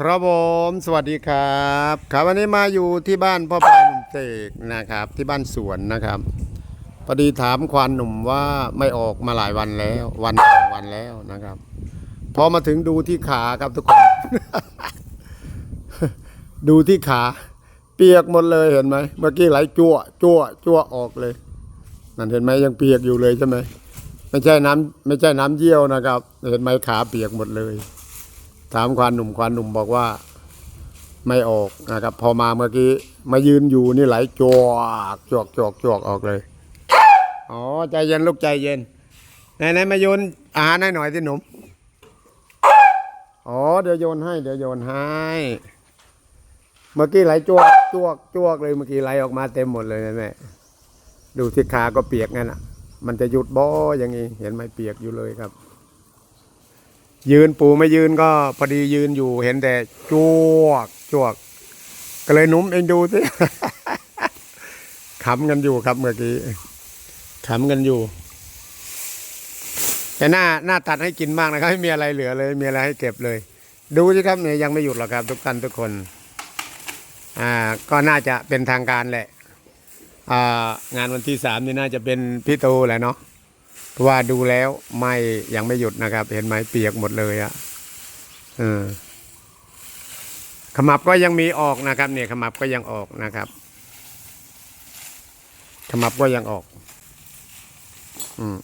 ครับผมสวัสดีครับครับวันนี้มาอยู่ที่บ้านพ่อปลาหนุ่มเสกนะครับ ที่บ้านสวนนะครับพอดีถามควานหนุ่มว่าไม่ออกมาหลายวันแล้ว วันสองวันแล้วนะครับ พอมาถึงดูที่ขาครับทุกคน ดูที่ขา เปียกหมดเลยเห็นไหมเมื่อกี้ไหลจั่วจั่วจั่วออกเลยนั่นเห็นไหมยังเปียกอยู่เลยใช่ไหมไม่ใช่น้ำไม่ใช่น้ำเยี่ยวนะครับ เห็นไหมขาเปียกหมดเลย ถามควานหนุ่มควานหนุ่มบอกว่าไม่ออกนะครับ พอมาเมื่อกี้มายืนอยู่นี่ไหลจวกจวกจวกจวกออกเลยอ๋อใจเย็นลูกใจเย็นไหนไหนมาโยนอาหารให้หน่อยที่หนุ่มอ๋อเดี๋ยวโยนให้ เดี๋ยวโยนให้ เมื่อกี้ไหลจวกจวกจวกเลยเมื่อกี้ไหลออกมาเต็มหมดเลยแม่ดูที่ขาก็เปียกงั้นอะ มันจะหยุดบ่อย่างงี้เห็นไหมเปียกอยู่เลยครับ ยืนปูไม่ยืนก็พอดียืนอยู่เห็นแต่จวกจวก ก็เลยนุ่มเองดูสิขำกันอยู่ครับเมื่อกี้ขำกันอยู่ แต่หน้าหน้าตัดให้กินมากนะครับไม่มีอะไรเหลือเลยไม่มีอะไรให้เก็บเลย ดูสิครับเนี่ยยังไม่หยุดหรอกครับ ทุกท่านทุกคน อ่า ก็น่าจะเป็นทางการแหละ อ่างานวันที่สามนี่น่าจะเป็นพี่ตูแหละเนาะ เพราะว่าดูแล้วไม่ยังไม่หยุดนะครับ เห็นไหมเปียกหมดเลยอะเออขมับก็ยังมีออกนะครับ เนี่ยขมับก็ยังออกนะครับขมับก็ยังออก อืม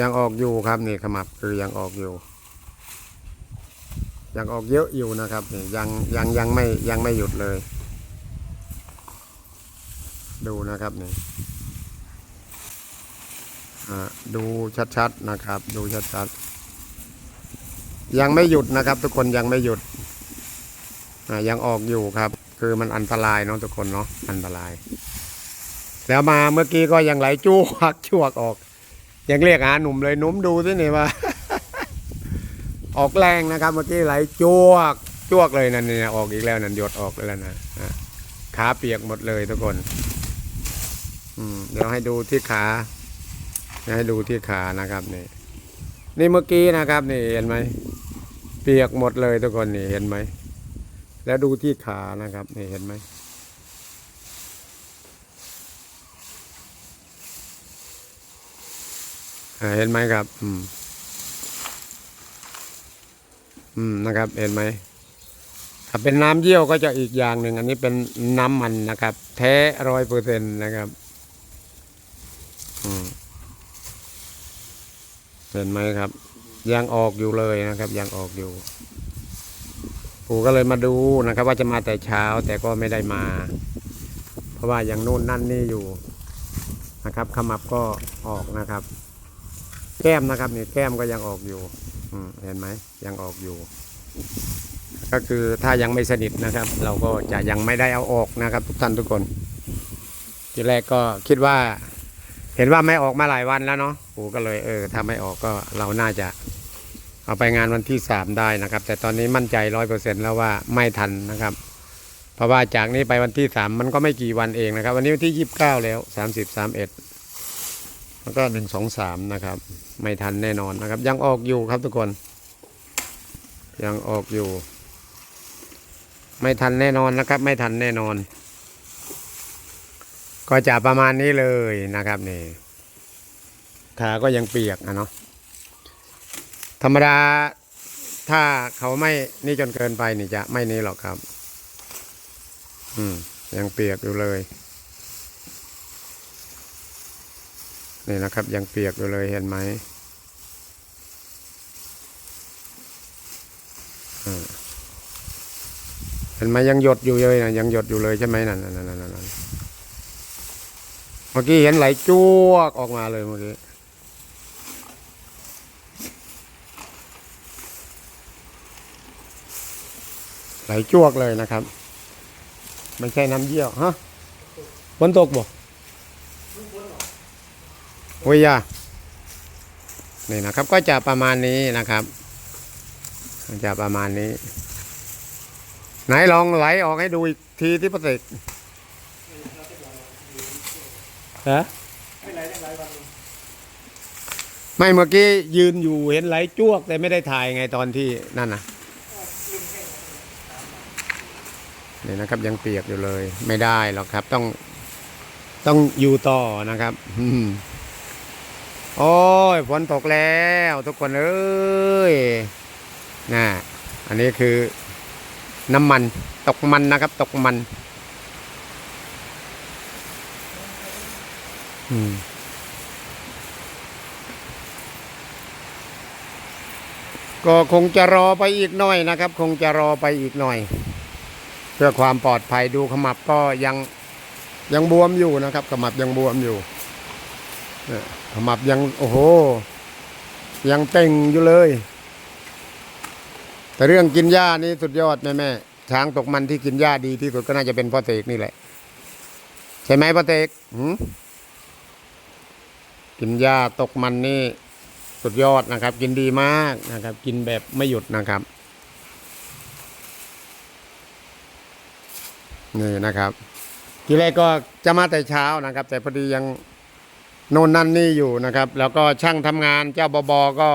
ยังออกอยู่ครับนี่ขมับคือยังออกอยู่ ยังออกเยอะอยู่นะครับนี่ยังยังยังไม่ยังไม่หยุดเลย ดูนะครับนี่ ดูชัดๆนะครับ ดูชัดๆ ยังไม่หยุดนะครับ ทุกคนยังไม่หยุดยังออกอยู่ครับ คือมันอันตรายเนาะทุกคนเนาะอันตราย แล้วมาเมื่อกี้ก็ยังไหลจวกจวกออก ยังเรียกหาหนุ่มเลยหนุ่มดูสินี่ว่า ออกแรงนะครับ เมื่อกี้ไหลจวกจวกเลยนั่นนี่ออกอีกแล้วนั่นหยดออกแล้วนะอะขาเปียกหมดเลยทุกคน อืมเดี๋ยวให้ดูที่ขา ให้ดูที่ขานะครับนี่นี่เมื่อกี้นะครับนี่เห็นไหมเปียกหมดเลยทุกคนนี่เห็นไหมแล้วดูที่ขานะครับนี่เห็นไหมเห็นไหมครับ อืม อืมนะครับ เห็นไหมถ้าเป็นน้ำเยี่ยวก็จะอีกอย่างหนึ่ง อันนี้เป็นน้ำมันนะครับ แท้ร้อยเปอร์เซ็นต์นะครับ อืม เห็นไหมครับ ยังออกอยู่เลยนะครับ ยังออกอยู่ ปู่ก็เลยมาดูนะครับ ว่าจะมาแต่เช้าแต่ก็ไม่ได้มา เพราะว่ายังนู่นนั่นนี่อยู่นะครับขมับก็ออกนะครับ แก้มนะครับนี่แก้มก็ยังออกอยู่เห็นไหมยังออกอยู่ ก็คือถ้ายังไม่สนิทนะครับ เราก็จะยังไม่ได้เอาออกนะครับ ทุกท่านทุกคน ทีแรกก็คิดว่า เห็นว่าไม่ออกมาหลายวันแล้วเนาะปู่ก็เลยเออถ้าไม่ออกก็เราน่าจะเอาไปงานวันที่สามได้นะครับ แต่ตอนนี้มั่นใจร้อยเปอร์เซ็นแล้วว่าไม่ทันนะครับ เพราะว่าจากนี้ไปวันที่สามมันก็ไม่กี่วันเองนะครับ วันนี้วันที่ยี่สิบเก้าแล้วสามสิบสามเอ็ดแล้วก็หนึ่งสองสามนะครับ ไม่ทันแน่นอนนะครับ ยังออกอยู่ครับทุกคน ยังออกอยู่ ไม่ทันแน่นอนนะครับ ไม่ทันแน่นอน ก็จะประมาณนี้เลยนะครับนี่ขาก็ยังเปียกอะเนาะธรรมดาถ้าเขาไม่นี่จนเกินไปนี่จะไม่นี่หรอกครับ อืม ยังเปียกอยู่เลย นี่นะครับ ยังเปียกอยู่เลยเห็นไหมเห็นไหมยังหยดอยู่เลยนะยังหยดอยู่เลยใช่ไหมนั่นนั่นนั่นนั่น มื่อกี้เห็นไหลจวกออกมาเลยเมื่อกี้ไหลจวกเลยนะครับ ไม่ใช่น้ำเยี่ยวฮะฝนตกบ่โอ้ยยานี่นะครับ ก็จะประมาณนี้นะครับ จะประมาณนี้ ไหนลองไหลออกให้ดูอีกทีที่ประสิทธิ์ ฮะไม่เมื่อกี้ยืนอยู่เห็นไหลจ้วก แต่ไม่ได้ถ่ายไงตอนที่นั่นนะเนี่ยนะครับยังเปียกอยู่เลย ไม่ได้หรอกครับ ต้องต้องอยู่ต่อนะครับโอ้ยฝนตกแล้ว ทุกคนเอ้ยน่ะอันนี้คือน้ำมันตกมันนะครับ ตกมัน อืมก็คงจะรอไปอีกหน่อยนะครับ คงจะรอไปอีกหน่อย เพื่อความปลอดภัยดูขมับก็ยังยังบวมอยู่นะครับ ขมับยังบวมอยู่ขมับยังโอ้โห ยังเต่งอยู่เลย แต่เรื่องกินหญ้านี่สุดยอดแม่แม่ช้างตกมันที่กินหญ้าดีที่สุดก็น่าจะเป็นพ่อเตกนี่แหละ ใช่ไหมพ่อเตกหืม กินหญ้าตกมันนี่สุดยอดนะครับ กินดีมากนะครับ กินแบบไม่หยุดนะครับ นี่นะครับ ทีแรกก็จะมาแต่เช้านะครับ แต่พอดียังโน่นนั่นนี่อยู่นะครับ แล้วก็ช่างทำงานเจ้าบบอก็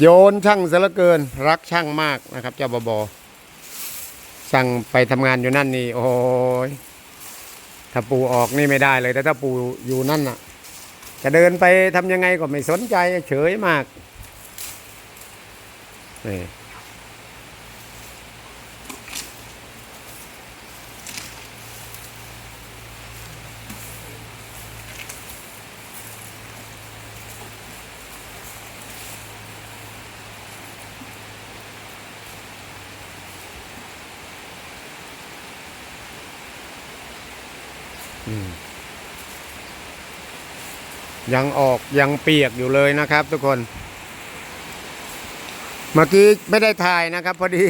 โยนช่างเสียเหลือเกิน รักช่างมากนะครับ เจ้าบบสั่งไปทำงานอยู่นั่นนี่ โอ้ย ถ้าปูออกนี่ไม่ได้เลย แต่ถ้าปูอยู่นั่นน่ะ จะเดินไปทำยังไงก็ไม่สนใจเฉยมากนี่ ยังออกยังเปียกอยู่เลยนะครับ ทุกคน เมื่อกี้ไม่ได้ถ่ายนะครับ พอดี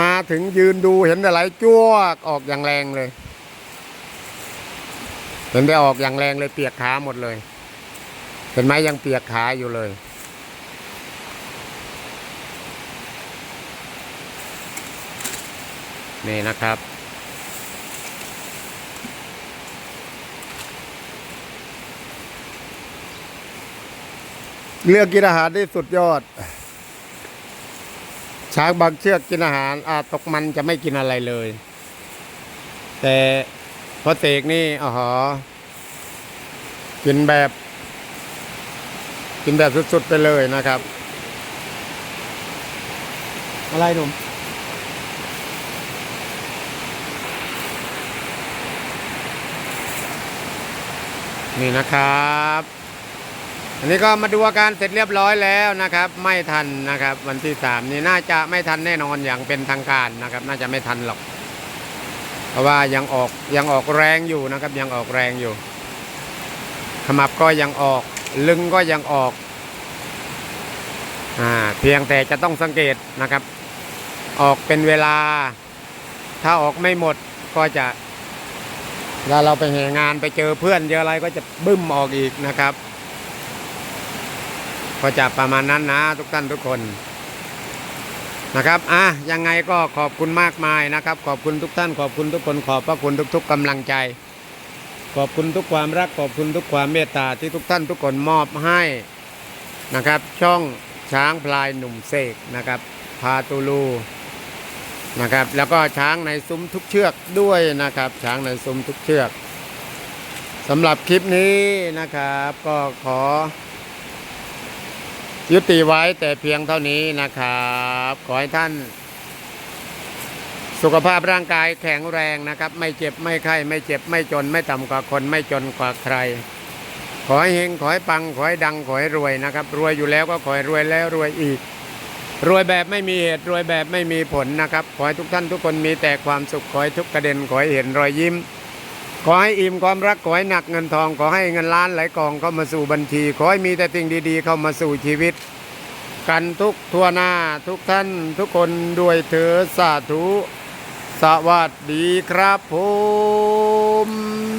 มาถึงยืนดูเห็นอะไรจ้วกออกอย่างแรงเลย เห็นได้ออกอย่างแรงเลยเปียกขาหมดเลย เห็นไหมยังเปียกขาอยู่เลยนี่นะครับ เลือกกินอาหารได้สุดยอด ช้างบางเชือกกินอาหาร อาตกมันจะไม่กินอะไรเลย แต่พอเตกนี่อ๋อหอกินแบบ กินแบบสุดๆไปเลยนะครับ อะไรหนุ่มนี่นะครับ อันนี้ก็มาดูอาการเสร็จเรียบร้อยแล้วนะครับ ไม่ทันนะครับ วันที่สามนี่น่าจะไม่ทันแน่นอนอย่างเป็นทางการนะครับ น่าจะไม่ทันหรอก เพราะว่ายังออกยังออกแรงอยู่นะครับ ยังออกแรงอยู่ ขมับก็ยังออก ลึงก็ยังออกอ่าเพียงแต่จะต้องสังเกตนะครับ ออกเป็นเวลา ถ้าออกไม่หมดก็จะเวลาเราไปแห่งานไปเจอเพื่อนเจออะไรก็จะบึ้มออกอีกนะครับ ก็จะประมาณนั้นนะทุกท่านทุกคนนะครับอะยังไงก็ขอบคุณมากมายนะครับ ขอบคุณทุกท่าน ขอบคุณทุกคนขอบพระคุณทุก ๆกำลังใจ ขอบคุณทุกความรักขอบคุณทุกความเมตตาที่ทุกท่านทุกคนมอบให้นะครับ ช่องช้างพลายหนุ่มเสกนะครับ พาตูลูนะครับ แล้วก็ช้างในซุ้มทุกเชือกด้วยนะครับ ช้างในซุ้มทุกเชือกสำหรับคลิปนี้นะครับ ก็ขอ ยุติไว้แต่เพียงเท่านี้นะครับ ขอให้ท่าน สุขภาพร่างกายแข็งแรงนะครับ ไม่เจ็บไม่ไข้ไม่เจ็บไม่จนไม่ต่ำกว่าคนไม่จนกว่าใคร ขอให้เฮงขอให้ปังขอให้ดังขอให้รวยนะครับ รวยอยู่แล้วก็ขอให้รวยแล้วรวยอีก รวยแบบไม่มีเหตุรวยแบบไม่มีผลนะครับ ขอให้ทุกท่านทุกคนมีแต่ความสุขขอให้ทุกกระเด็นขอให้เห็นรอยยิ้ม ขอให้อิ่มความรักขอให้หนักเงินทอง ขอให้เงินล้านไหลกองเข้ามาสู่บัญชี ขอให้มีแต่สิ่งดีๆ เข้ามาสู่ชีวิต กันทุกทั่วหน้าทุกท่านทุกคนด้วยเถอสาธุ สวัสดีครับผม